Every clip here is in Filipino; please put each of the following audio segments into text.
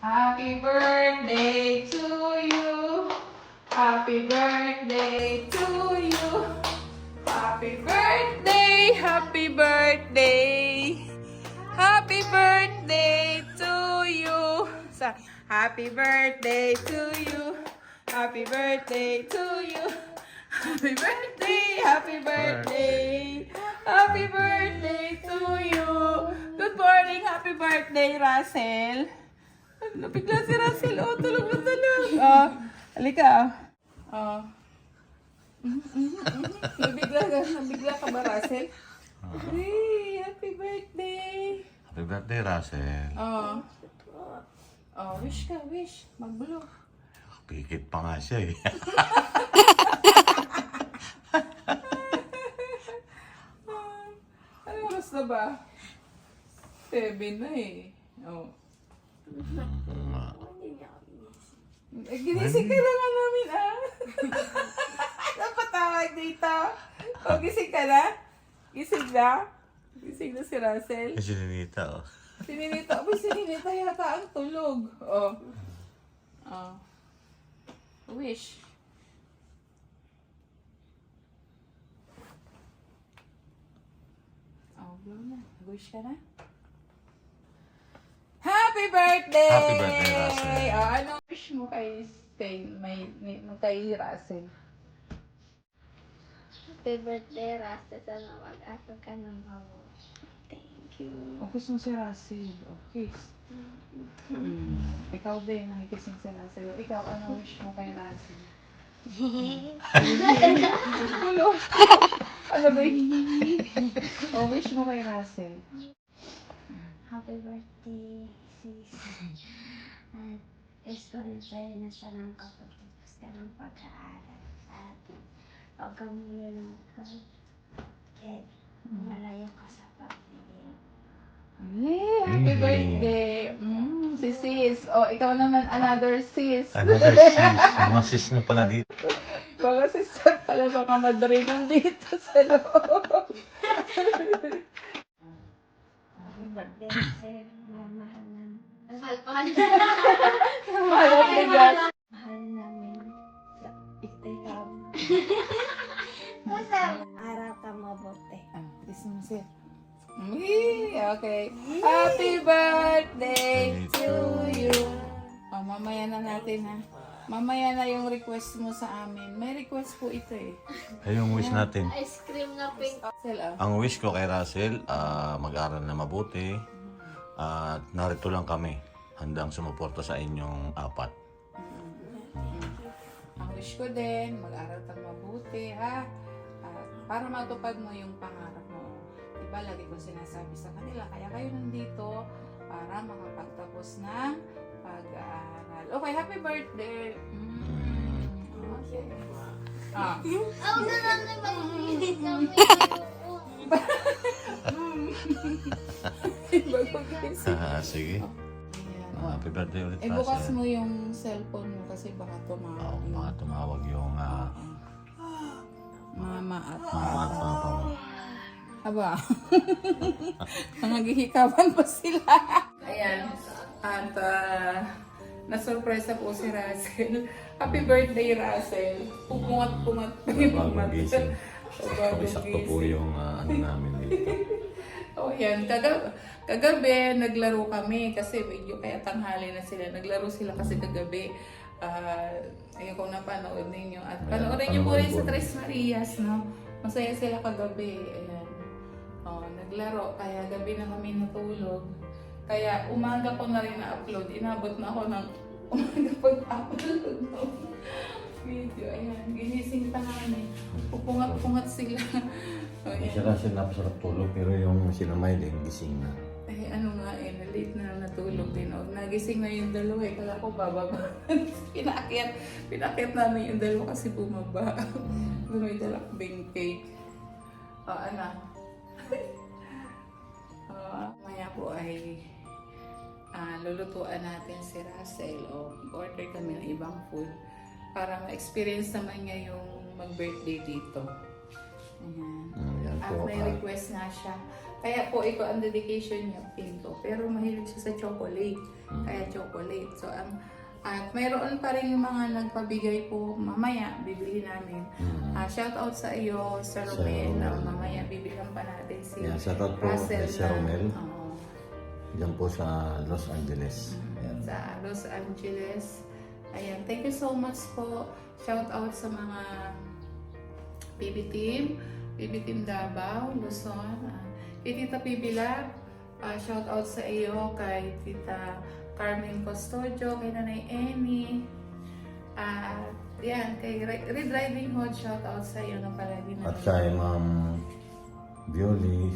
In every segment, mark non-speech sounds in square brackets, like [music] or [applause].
Happy birthday to you. Happy birthday to you. Happy birthday, happy birthday. Happy birthday to you. Sa happy birthday to you. Happy birthday to you. Happy birthday, happy birthday. Happy birthday to you. Good morning, happy birthday, Russell. Bigla si Russell. Oh, tulog na tulog. Oh, halika. Oh. Nabigla ka, nabigla ka ba, Russell? Hey, happy birthday. Happy birthday, Russell. Oh. Oh, wish ka, wish. Mag-blow. Pikit pa nga siya eh. Ano oras na ba? Seven na eh. Oh. Eh, ginising ka na nga namin ah. [laughs] Napatawag dito. O, gising ka na? Gising na? Gising na si Russell. Kasi Ninita oh. Si Ninita, uy, si Ninita yata ang tulog. Oh. Oh. Wish. Oh, blow na. Wish ka na? Happy birthday! Happy birthday, Russell. Oh, ano wish mo kay, kay, may, may, kay Russell? Happy birthday, Rasta. Sana mag-aral ka ng mabuti. Thank you. O, gusto mo si Russell. Okay. [laughs] Mm. Ikaw din, nakikising si Russell. Ikaw, ano wish mo kay Russell? Ano? [laughs] Ano ba yun? o, wish mo kay Russell. Happy birthday, sis. At sponsor na siya ng kapatapos ka ng pag-aaral. At huwag kang ka. At malayo ka sa pamilya. Yay! Happy Mm. birthday! Mm, si sis. O, ikaw naman, another sis. Another sis. Mga sis na pala dito. Baka sister pala, baka madrinan dito sa loob. Happy birthday, sir. Mahal namin. Mahal pa [laughs] Mahal at bigat. Mahal namin. Ikaw. Aral ka mabuti. Ah, kiss mo sis. Yay! Okay. Happy birthday to you. O, mamaya na natin ha. Mamaya na yung request mo sa amin. May request po ito eh. Ay, yung wish natin. Ice cream na pink. Ah. Ang wish ko kay Russell, ah, mag-aral na mabuti. At narito lang kami. Handang sumuporta sa inyong apat. Ang wish ko din, mag-aral kang mabuti, ha? At para matupad mo yung pangarap mo. Diba, lagi ko sinasabi sa kanila, kaya kayo nandito para makapagtapos ng pag-aaral. Okay, happy birthday! Mm, okay. Ah. Ako na lang na mag-iisip kami. Bagong. Ah, sige. Ayan. Ah, happy birthday ulit, Eh, bukas mo yung cellphone mo kasi baka Oo, tumawag. baka tumawag yung ah, Mama at mama at papa mo. Aba, [laughs] nangagihikapan pa sila. Ayan, at uh, nasurpresa po si Russell. Happy birthday, Russell. Pumungat-pungat pa yung Bagong mata. gising. Bagong po gising. yung ah, ano namin dito. [laughs] Oh, yan. Kaga, kagabi, naglaro kami kasi medyo kaya tanghali na sila. Naglaro sila kasi kagabi. Ah, ayun kung napanood ninyo. At panoorin niyo po rin sa. Tres Marias, no? Masaya sila kagabi. Ayan. Oh, naglaro. Kaya gabi na kami natulog. Kaya umaga ko na rin na-upload. Inabot na ako ng [laughs] umaga pag-upload ng video. Ayan. Ginising pa namin. Pupungat-pungat sila. [laughs] Oh, Si ayan. Russell napasarap tulog pero yung sila Mylene gising na. Eh, ano nga eh, na-late na natulog din. O, nagising na yung dalawa eh. Kala ko bababa. [laughs] pinakyat. Pinakyat namin yung dalawa kasi bumaba. Dala kaming cake. O, ano? [laughs] Ah, maya po ay ah, lulutuan natin si Russell o order kami ng ibang food para ma-experience naman niya yung mag-birthday dito. Ayan. Mm, At po. may ah, request na siya. Kaya po ito ang dedication niya, Pinto. Pero mahilig siya sa chocolate. Mm. Kaya chocolate. So, ang at mayroon pa rin yung mga nagpabigay po mamaya, bibili namin. mm. Ah, shout out sa iyo, Sir Sir Romel. Ah, mamaya bibilang pa natin si Yan, shoutout po Russell kay Sir Romel. Oo. Diyan po sa Los Angeles. Ayan. sa Los Angeles. Ayan, thank you so much po. Shout out sa mga PB team, Team Davao, Luzon. Uh, kay Tita PB Lab, ah, shout out sa iyo, kay Tita Carmen Custodio, kay Nanay Amy. At yan, kay Re- Red Riding Hood, shout out sa iyo na palagi na At kay Ma'am Violi.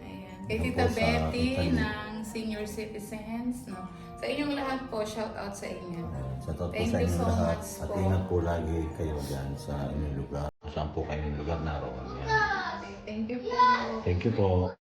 Ayan. Kay Yan Tita po Betty Italy. ng Senior Citizens. No? Sa inyong lahat po, shout out sa inyo. Shoutout po Thank sa inyong so lahat. much At po. ingat po lagi kayo dyan sa inyong lugar. Saan po kayong lugar naroon. Yan. Thank you po. Thank you po.